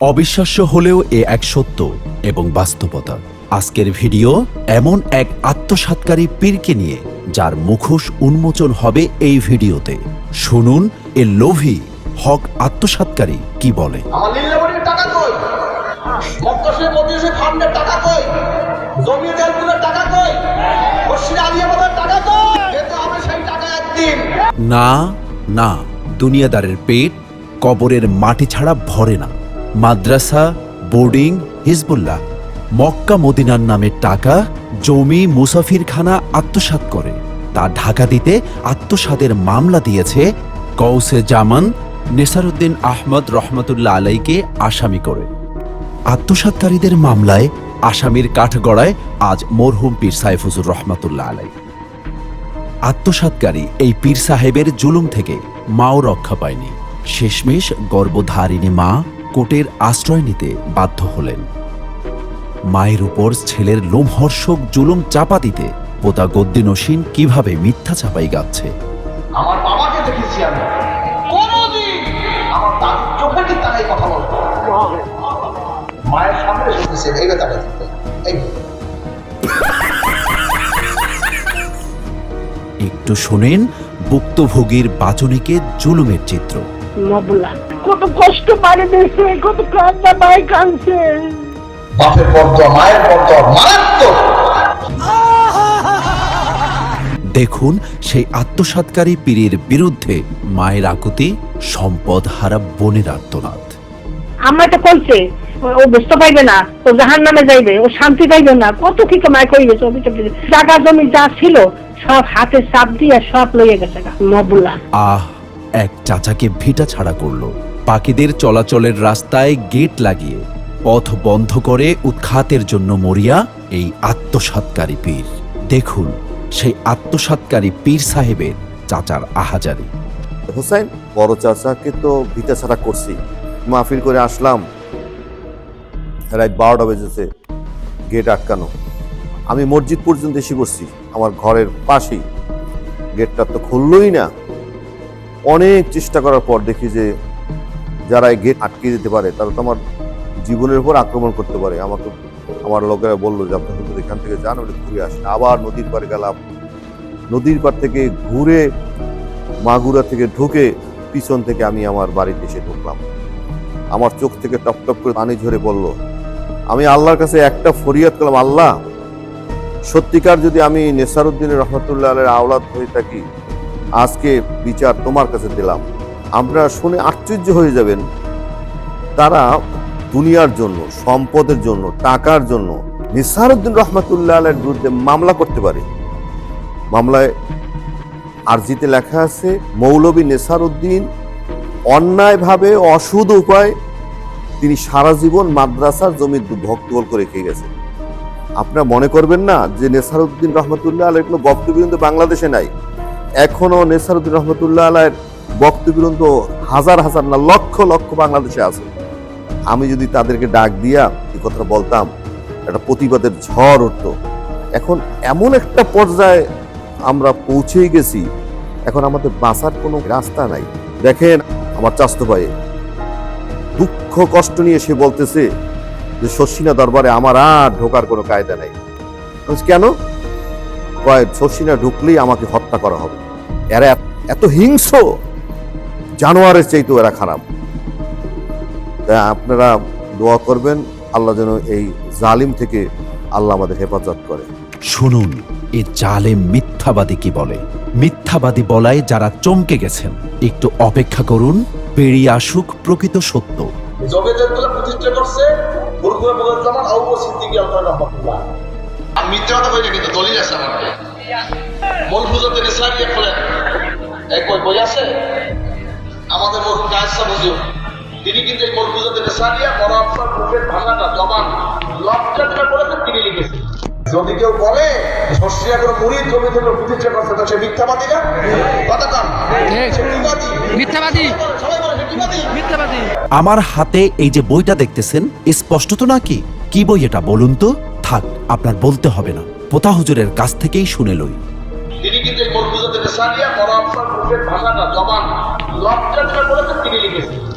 অবিশ্বাস্য হলেও এ এক সত্য এবং বাস্তবতা। আজকের ভিডিও এমন এক আত্মসাৎকারী পীরকে নিয়ে যার মুখোশ উন্মোচন হবে এই ভিডিওতে। শুনুন এ লোভী হক আত্মসাৎকারী কি বলে। না না দুনিয়াদারের পেট কবরের মাটি ছাড়া ভরে না। মাদ্রাসা, বোর্ডিং, হিজবুল্লাহ। মক্কা মদিনার নামে টাকা, জমি, মুসাফিরখানা আত্মসাৎ করে। তা ঢাকা দিতে আত্মসাদের মামলা দিয়েছে কৌসে জামান নেসারুদ্দিন আহমদ রহমতুল্লাহ আলাইকে আসামি করে। আত্মসাৎকারীদের মামলায় আসামির কাঠগড়ায় আজ মরহুম পীর সাইফুজুর রহমতুল্লাহ আলাই। আত্মসাৎকারী এই পীর সাহেবের জুলুম থেকে মাও রক্ষা পায়নি। শেষমেশ গর্ভধারিণী মা কোটের আশ্রয় নিতে বাধ্য হলেন। মায়ের উপর ছেলের লোমহর্ষক জুলুম চাপা দিতে পোতা গদ্দিনসীন কীভাবে মিথ্যা চাপাই গাচ্ছে? আমার বাবাকে দেখেছি আমি। কোনদিন আমার দাদুর চোখে ঠিক তাকাই কথা বলতো মায়ের সামনে শুনতেছে এইভাবে তাকাই এই। একটু শোনেন ভুক্তভোগীর বাচনিকে জুলুমের চিত্র। নবলা কত কষ্ট পারে দিয়েছে কত কান্না মাই কাঁদছে। বাপের পর্দ মায়ের পর্দ মারাত্মক। দেখুন সেই আত্মসাৎকারী পীরের বিরুদ্ধে মায়ের আকুতি সম্পদ হারা বোনের আর্তনাদ আমার তো কইছে ও- বুঝতে পাইবে না ও জাহান নামে যাইবে ও শান্তি পাইবে না কত কি মায় কই গেছে জায়গা জমি যা ছিল সব হাতে চাপ দিয়ে সব লইয়ে গেছে। নবুল্লা আহ এক চাচাকে ভিটা ছাড়া করল। পাখিদের চলাচলের রাস্তায় গেট লাগিয়ে পথ বন্ধ করে উৎখাতের জন্য মরিয়া এই আত্মসাৎকারী পীর। দেখুন, সেই আত্মসাৎকারী পীর সাহেবের চাচার আহাজারি। হোসেন, বড় চাচাকে তো ভিটা ছাড়া করছি। মাহফিল করে আসলাম। রাত বারোটা বেজেছে। গেট আটকানো। আমি মসজিদ পর্যন্ত এসে বসছি। আমার ঘরের পাশেই। গেটটা তো খুললই না। অনেক চেষ্টা করার পর দেখি যে যারা এই গেট আটকে দিতে পারে, তারা তো আমার জীবনের উপর আক্রমণ করতে পারে। আমাকে, আমার লোকেরা বলল যে আপনি হুজুর এখান থেকে যান, ওটা ঘুরে আসেন। আবার নদীর পাড়ে গেলাম। নদীর পাড় থেকে ঘুরে মাগুরা থেকে ঢুকে পিছন থেকে আমি আমার বাড়িতে এসে ঢুকলাম। আমার চোখ থেকে টপ টপ করে পানি ঝরে পড়ল। আমি আল্লাহর কাছে একটা ফরিয়াদ করলাম, আল্লাহ, সত্যিকার যদি আমি নেসারুদ্দিন রহমতুল্লাহ আলের আওলাদ হয়ে থাকি আজকে বিচার তোমার কাছে দিলাম আপনারা শুনে আশ্চর্য হয়ে যাবেন। তারা দুনিয়ার জন্য, সম্পদের জন্য, টাকার জন্য নিসারুদ্দিন রহমতুল্লাহ আলের বিরুদ্ধে মামলা করতে পারে। মামলায় আরজিতে লেখা আছে, মৌলবী নেসার উদ্দিন অন্যায়ভাবে অসুদ উপায় তিনি সারা জীবন মাদ্রাসার জমি ভক্তগোল করে রেখে গেছেন। আপনারা মনে করবেন না যে নেসারউদ্দিন রহমতুল্লাহ আলের কোনো বক্তব্য কিন্তু বাংলাদেশে নাই। এখনও নেসারউদ্দিন রহমতুল্লাহ আলের বক্তব্য হাজার হাজার না লক্ষ লক্ষ বাংলাদেশে আছে। আমি যদি তাদেরকে ডাক দিয়া এই কথাটা বলতাম, একটা প্রতিবাদের ঝড় উঠতো। এখন এমন একটা পর্যায়ে আমরা পৌঁছেই গেছি, এখন আমাদের বাঁচার কোনো রাস্তা নাই। দেখেন আমার চাস্তো ভাই, দুঃখ কষ্ট নিয়ে সে বলতেছে যে, শশিনা দরবারে আমার আর ঢোকার কোনো কায়দা নাই। কেন? কয়, শশিনা ঢুকলেই আমাকে হত্যা করা হবে। এরা এত- এত হিংস্র। জানোয়ারের চাইতেও এরা খারাপ। তাই আপনারা দোয়া করবেন আল্লাহ যেন এই জালিম থেকে আল্লাহ আমাদের হেফাজত করে। শুনুন এ জালেম মিথ্যাবাদী কি বলে? মিথ্যাবাদী বলায় যারা চমকে গেছেন একটু অপেক্ষা করুন পেরিয়ে আসুক প্রকৃত সত্য। প্রতিষ্ঠা করছে মিথ্যা কথা কিন্তু দলিল আছে আমার। মূল পুজোতে ইসলামিয়া এক বই বই আছে? আমাদের হুজুর তিনি কিন্তু এই বড় মুখের ভাষাটা জবান যেটা বলেছেন তিনি লিখেছেন। যদি কেউ বলে শস্যা করে মুড়ি জমি থেকে প্রতিষ্ঠা করছে তো সে মিথ্যাবাদী না? কথা মিথ্যাবাদী। আমার হাতে এই যে বইটা দেখতেছেন স্পষ্ট তো নাকি? কি বই এটা বলুন তো? থাক আপনার বলতে হবে না। পোতা হুজুরের কাছ থেকেই শুনে লই। তিনি কিন্তু ভাষাটা জবান। লজ্জা তিনি লিখেছেন।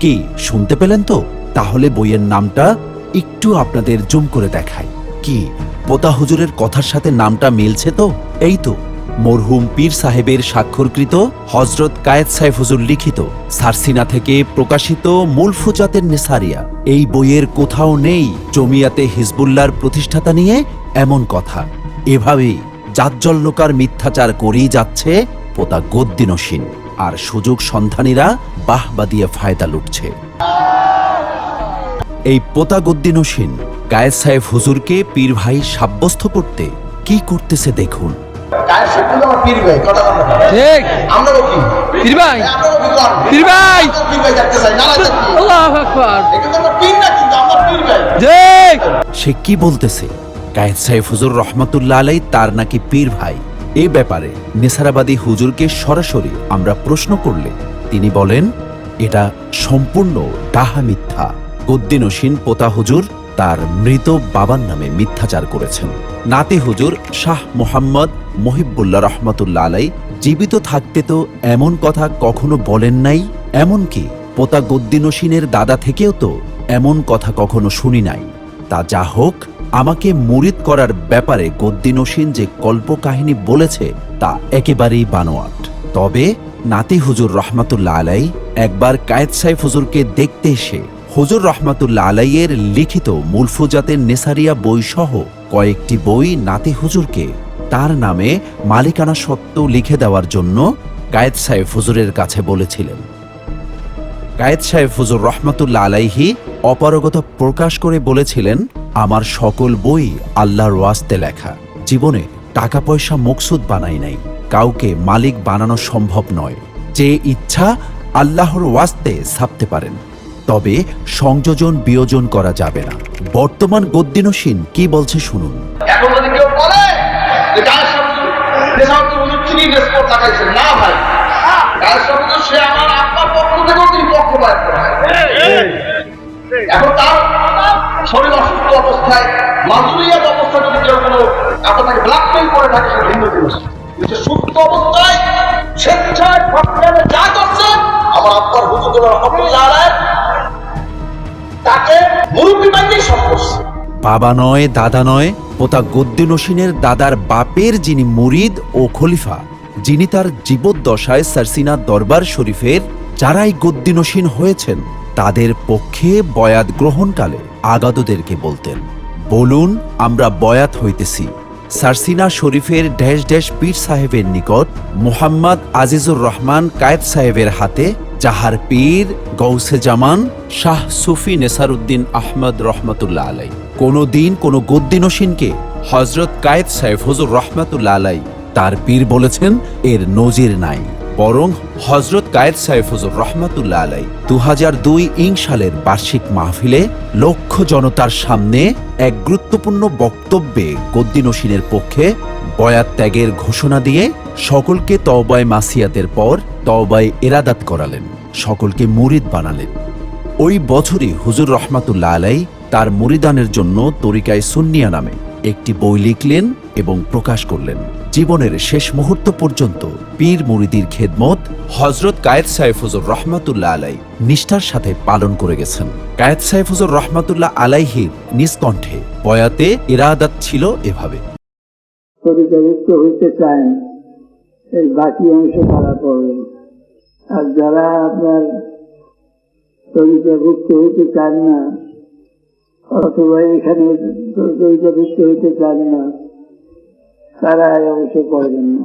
কি, শুনতে পেলেন তো? তাহলে বইয়ের নামটা একটু আপনাদের জুম করে দেখায় কি, পোতা হুজুরের কথার সাথে নামটা মিলছে তো? এই তো। মরহুম পীর সাহেবের স্বাক্ষরকৃত হজরত কায়েদ সাহেব লিখিত, সারসিনা থেকে প্রকাশিত মুলফুজাতের নেসারিয়া। এই বইয়ের কোথাও নেই জমিয়াতে হিজবুল্লার প্রতিষ্ঠাতা নিয়ে এমন কথা। এভাবেই জাজ্জল্যকার মিথ্যাচার করেই যাচ্ছে পোতা গদ্দিনসীন। আর সুযোগ সন্ধানীরা বাহবা দিয়ে ফায়দা লুটছে। এই পোতা গদ্দিনসীন কায়েদ সাহেব হুজুরকে পীর ভাই সাব্যস্ত করতে কি করতেছে দেখুন। কায়ের সাহেব কিন্তু আমার পীর ভাই কথা বলতে ঠিক। আমরাও কি পীর ভাই। আমরাও কি কর পীর ভাই। পীর ভাই থাকতে চাই না লাগতে আকবার। কিন্তু আমরা পীর না কিন্তু আমরা পীর ভাই। ঠিক। সে কি বলতেছে? কায়েদ সাহেব হুজুর রহমতুল্লাহ আলাই তার নাকি পীর ভাই? এ ব্যাপারে নেসারাবাদী হুজুরকে সরাসরি আমরা প্রশ্ন করলে তিনি বলেন এটা সম্পূর্ণ ডাহা মিথ্যা। গদ্দিনসীন পোতা হুজুর তার মৃত বাবার নামে মিথ্যাচার করেছেন। নাতে হুজুর শাহ মোহাম্মদ মহিবুল্লাহ রহমতুল্লাহ আলাই জীবিত থাকতে তো এমন কথা কখনো বলেন নাই, এমনকি পোতা গদ্দিনসীনের দাদা থেকেও তো এমন কথা কখনো শুনি নাই। তা যা হোক, আমাকে মুরিদ করার ব্যাপারে গদ্দিনসীন যে কল্পকাহিনী বলেছে তা একেবারেই বানোয়াট। তবে নাতি হুজুর রহমাতুল্লাহ আলাই একবার কায়েদ সাইফ হুজুরকে দেখতে এসে হুজুর রহমাতুল্লাহ আলাইয়ের লিখিত মুলফুজাতের নেসারিয়া বই সহ কয়েকটি বই নাতি হুজুরকে তার নামে মালিকানা সত্ত্ব লিখে দেওয়ার জন্য কায়েদ সাহেব হুজুরের কাছে বলেছিলেন। কায়েদ সাহেব হুজুর রহমতুল্লাহ আলাইহি অপারগতা প্রকাশ করে বলেছিলেন, আমার সকল বই আল্লাহর ওয়াস্তে লেখা। জীবনে টাকা পয়সা মকসুদ বানাই নাই। কাউকে মালিক বানানো সম্ভব নয়। যে ইচ্ছা আল্লাহর ওয়াস্তে ছাপতে পারেন। তবে সংযোজন বিয়োজন করা যাবে না। বর্তমান গদ্দিনসীন কি বলছে শুনুন। অবস্থায় অবস্থায় যদি কেউ কোনো আপনাকে ব্ল্যাকমেইল করে থাকে, সে ভিন্ন সুস্থ অবস্থায় স্বেচ্ছায় যা করছে আমার তাকে সব বাবা নয়, দাদা নয়, পোতা গদ্দিনসীনের দাদার বাপের যিনি মুরিদ ও খলিফা, যিনি তার জীবদ্দশায় সারসিনা দরবার শরীফের যারাই গদ্দিনসীন হয়েছেন, তাদের পক্ষে বয়াত গ্রহণকালে আগাদদেরকে বলতেন, বলুন, আমরা বয়াত হইতেছি। সারসিনা শরীফের ড্যাশ ড্যাশ পীর সাহেবের নিকট মোহাম্মদ আজিজুর রহমান কায়েদ সাহেবের হাতে যাহার পীর গৌসে জামান শাহ সুফি নেসারুদ্দিন আহমদ রহমতুল্লাহ আলাই। কোনো দিন কোনো গদ্দিনসীনকে হজরত কায়েদ সাহেব হজুর রহমতুল্লাহ আলাই তার পীর বলেছেন, এর নজির নাই। বরং হজরত কায়েদ সাহেব হুজুর রহমতুল্লাহ আলাই দু হাজার দুই ইং সালের বার্ষিক মাহফিলে লক্ষ জনতার সামনে এক গুরুত্বপূর্ণ বক্তব্যে গদ্দিনসীনের পক্ষে বয়াত ত্যাগের ঘোষণা দিয়ে সকলকে তওবায় মাসিয়াতের পর তওবায় এরাদাত করালেন, সকলকে মুরিদ বানালেন। ওই বছরই হুজুর রহমাতুল্লাহ আলাই তার মুরিদানের জন্য তরিকায় সুন্নিয়া নামে একটি বই লিখলেন এবং প্রকাশ করলেন। জীবনের শেষ মুহূর্ত পর্যন্ত পীর মুরিদির খেদমত হজরত কায়েদ সাইফ হুজুর রহমাতুল্লাহ আলাই নিষ্ঠার সাথে পালন করে গেছেন। কায়েদ সাইফ হুজুর রহমাতুল্লাহ আলাইহির নিষ্কণ্ঠে বয়াতে ইরাদাত ছিল এভাবে। পরিচালিত হইতে চান, এর বাকি অংশ তারা করবেন আর যারা আপনার তরিকাভুক্ত হইতে চান না, অথবা এখানে তরিকাভুক্ত হইতে চান না তারা অংশ করবেন না।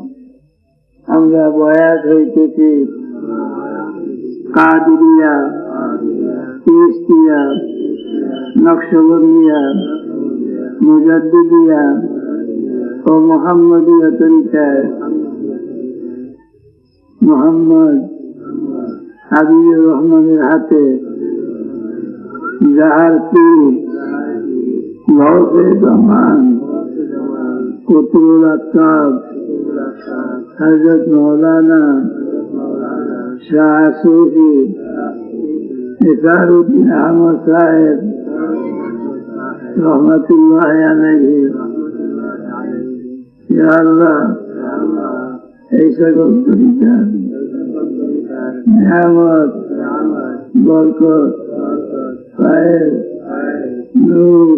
আমরা বয়াত হইতেছি। কাদিরিয়া তিস্তিয়া নকশবন্দিয়া, মুজাদ্দিদিয়া ও মোহাম্মদীয় তরিকায় মোহাম্মদ হাবিবুর রহমানের হাতে যাহার পীর গৌসে জমান কুতুল আকাব হজরত মৌলানা শাহ সুফি নিসারুদ্দিন আহমদ সাহেব রহমতুল্লাহ আলাইহি ইয়া আল্লাহ এই সকল তরিকা নিয়ামত বরকত ফায়ের নূর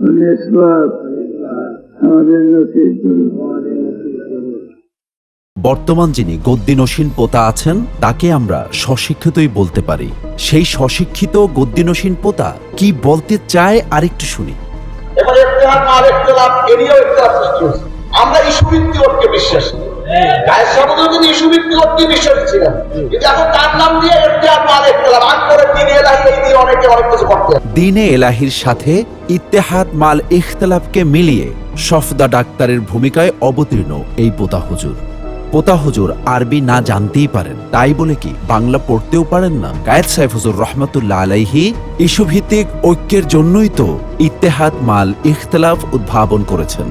ও নিসবত আমাদের নসিব করুন বর্তমান যিনি গদ্দিনসীন পোতা আছেন, তাকে আমরা স্বশিক্ষিতই বলতে পারি। সেই স্বশিক্ষিত গদ্দিনসীন পোতা কি বলতে চায় আরেকটু শুনি। আমরা ইস্যু বিশ্বাস। গায়ের সামনে কিন্তু ছিলেন এখন তার নাম দিয়ে মাল ইখতিলাফ আকবরের দিন এলাহি এই দিয়ে অনেকে অনেক কিছু করতে। দিনে এলাহির সাথে ইত্তেহাদ মাল ইখতলাফকে মিলিয়ে সফদা ডাক্তারের ভূমিকায় অবতীর্ণ এই পোতা হুজুর। পোতা হুজুর আরবি না জানতেই পারেন তাই বলে কি বাংলা পড়তেও পারেন না। কায়েদ সাহেব হুজুর রহমতুল্লাহ আলাইহি ইস্যুভিত্তিক ঐক্যের জন্যই তো ইত্তেহাদ মাল ইখতলাফ উদ্ভাবন করেছেন।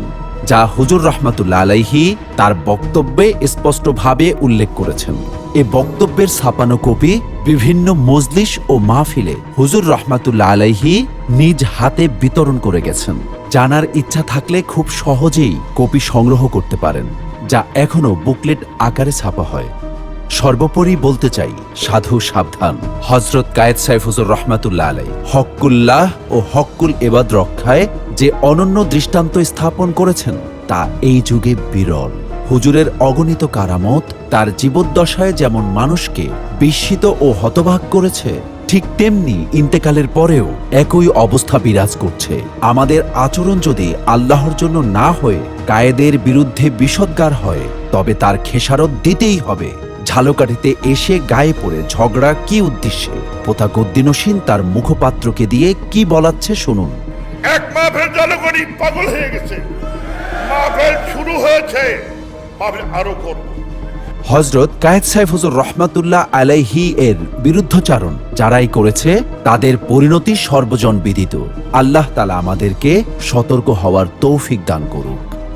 যা হুজুর রহমতুল্লা আলাইহি তার বক্তব্যে স্পষ্টভাবে উল্লেখ করেছেন। এ বক্তব্যের ছাপানো কপি বিভিন্ন মজলিস ও মাহফিলে হুজুর রহমাতুল্লা আলাইহি নিজ হাতে বিতরণ করে গেছেন। জানার ইচ্ছা থাকলে খুব সহজেই কপি সংগ্রহ করতে পারেন, যা এখনও বুকলেট আকারে ছাপা হয়। সর্বোপরি বলতে চাই, সাধু সাবধান। হজরত কায়েদ সাইফ হুজুর রহমাতুল্লাহ আলাই হক্কুল্লাহ ও হক্কুল এবাদ রক্ষায় যে অনন্য দৃষ্টান্ত স্থাপন করেছেন, তা এই যুগে বিরল। হুজুরের অগণিত কারামত তার জীবদ্দশায় যেমন মানুষকে বিস্মিত ও হতবাক করেছে, ঠিক তেমনি ইন্তেকালের পরেও একই অবস্থা বিরাজ করছে। আমাদের আচরণ যদি আল্লাহর জন্য না হয়ে কায়েদের বিরুদ্ধে বিষদগার হয়, তবে তার খেসারত দিতেই হবে। ঝালকাঠিতে এসে গায়ে পড়ে ঝগড়া কি উদ্দেশ্যে? পোতা গদ্দিনসীন তার মুখপাত্রকে দিয়ে কি বলাচ্ছে শুনুন। এক জনগণই পাগল হয়ে গেছে। মাহফিল শুরু হয়েছে। মাহফিল আরও করব হজরত কায়েদ সাহেব হুজুর রহমাতুল্লাহ আলাইহি এর বিরুদ্ধচারণ যারাই করেছে তাদের পরিণতি সর্বজন বিদিত আল্লাহ তালা আমাদেরকে সতর্ক হওয়ার তৌফিক দান করুক।